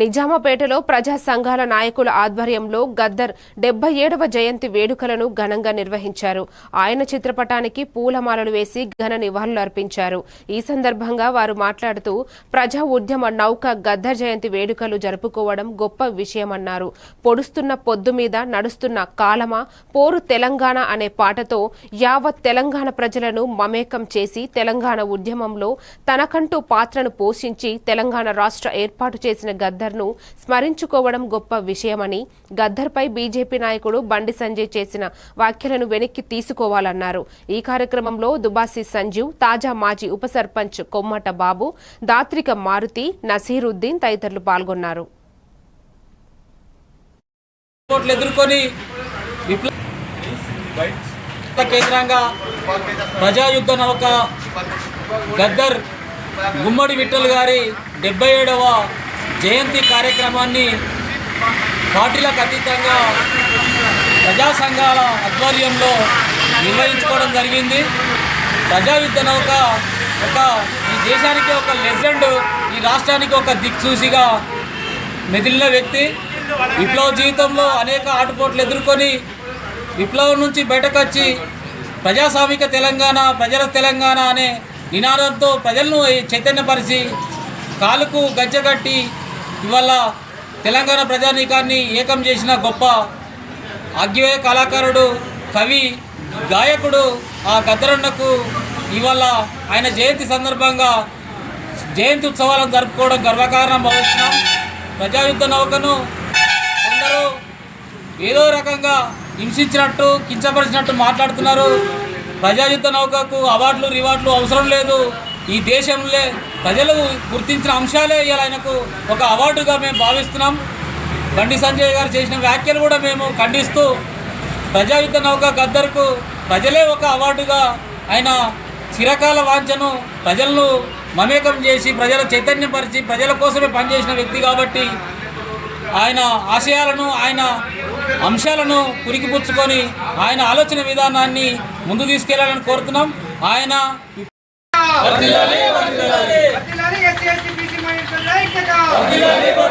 నిజామాపేటలో ప్రజా సంఘాల నాయకుల ఆధ్వర్యంలో గద్దర్ డెబ్బై ఏడవ జయంతి వేడుకలను ఘనంగా నిర్వహించారు. ఆయన చిత్రపటానికి పూలమాలలు వేసి ఘన నివాళులు అర్పించారు. ఈ సందర్భంగా వారు మాట్లాడుతూ ప్రజా ఉద్యమ నౌక గద్దర్ జయంతి వేడుకలు జరుపుకోవడం గొప్ప విషయమన్నారు. పొడుస్తున్న పొద్దు మీద నడుస్తున్న కాలమా పోరు తెలంగాణ అనే పాటతో యావత్ తెలంగాణ ప్రజలను మమేకం చేసి తెలంగాణ ఉద్యమంలో తనకంటూ పాత్రను పోషించి తెలంగాణ రాష్ట్ర ఏర్పాటు చేసిన గద్దర్ను స్మరించుకోవడం గొప్ప విషయమని గద్దర్పై బీజేపీ నాయకుడు బండి సంజయ్ చేసిన వ్యాఖ్యలను వెనక్కి తీసుకోవాలన్నారు. ఈ కార్యక్రమంలో దుబాసి సంజీవ్ తాజా మాజీ ఉప సర్పంచ్ కొమ్మట బాబు దాత్రిక మారుతి నసీరుద్దీన్ తదితరులు పాల్గొన్నారు. కేంద్రంగా ప్రజాయుద్ధ నౌక గద్దర్ గుమ్మడి విఠల్ గారి డెబ్బై ఏడవ జయంతి కార్యక్రమాన్ని పార్టీలకు అతీతంగా ప్రజా సంఘాల ఆధ్వర్యంలో నిర్వహించుకోవడం జరిగింది. ప్రజాయుద్ధ నౌక ఒక ఈ దేశానికి ఒక లెజెండ్ ఈ రాష్ట్రానికి ఒక దిక్సూసిగా మెదిలిన వ్యక్తి. విప్లవ జీవితంలో అనేక ఆటుపోట్లు ఎదుర్కొని విప్లవం నుంచి బయటకు వచ్చి ప్రజాస్వామిక తెలంగాణ ప్రజల తెలంగాణ అనే నినాదంతో ప్రజలను చైతన్యపరిచి కాలుకు గజ్జగట్టి ఇవాళ తెలంగాణ ప్రజానీకాన్ని ఏకం చేసిన గొప్ప ఆగ్యవేయ కళాకారుడు కవి గాయకుడు ఆ గద్దరన్నకు ఇవాళ ఆయన జయంతి సందర్భంగా జయంతి ఉత్సవాలను జరుపుకోవడం గర్వకారణం భావిస్తున్నాం. ప్రజాయుద్ధ నౌకను కొందరు ఏదో రకంగా హింసించినట్టు కించపరిచినట్టు మాట్లాడుతున్నారు. ప్రజాయుద్ధ నౌకకు అవార్డులు రివార్డులు అవసరం లేదు. ఈ దేశంలో ప్రజలు గుర్తించిన అంశాలే ఇవాళ ఆయనకు ఒక అవార్డుగా మేము భావిస్తున్నాం. బండి సంజయ్ గారు చేసిన వ్యాఖ్యలు కూడా మేము ఖండిస్తూ ప్రజాయుద్ధ నౌక గద్దర్కు ప్రజలే ఒక అవార్డుగా ఆయన చిరకాల వాంఛను ప్రజలను మమేకం చేసి ప్రజల చైతన్యపరిచి ప్రజల కోసమే పనిచేసిన వ్యక్తి కాబట్టి ఆయన ఆశయాలను ఆయన అంశాలను కురికిపుచ్చుకొని ఆయన ఆలోచన విధానాన్ని ముందు తీసుకెళ్ళాలని కోరుతున్నాం. ఆయన ¡Aquí va,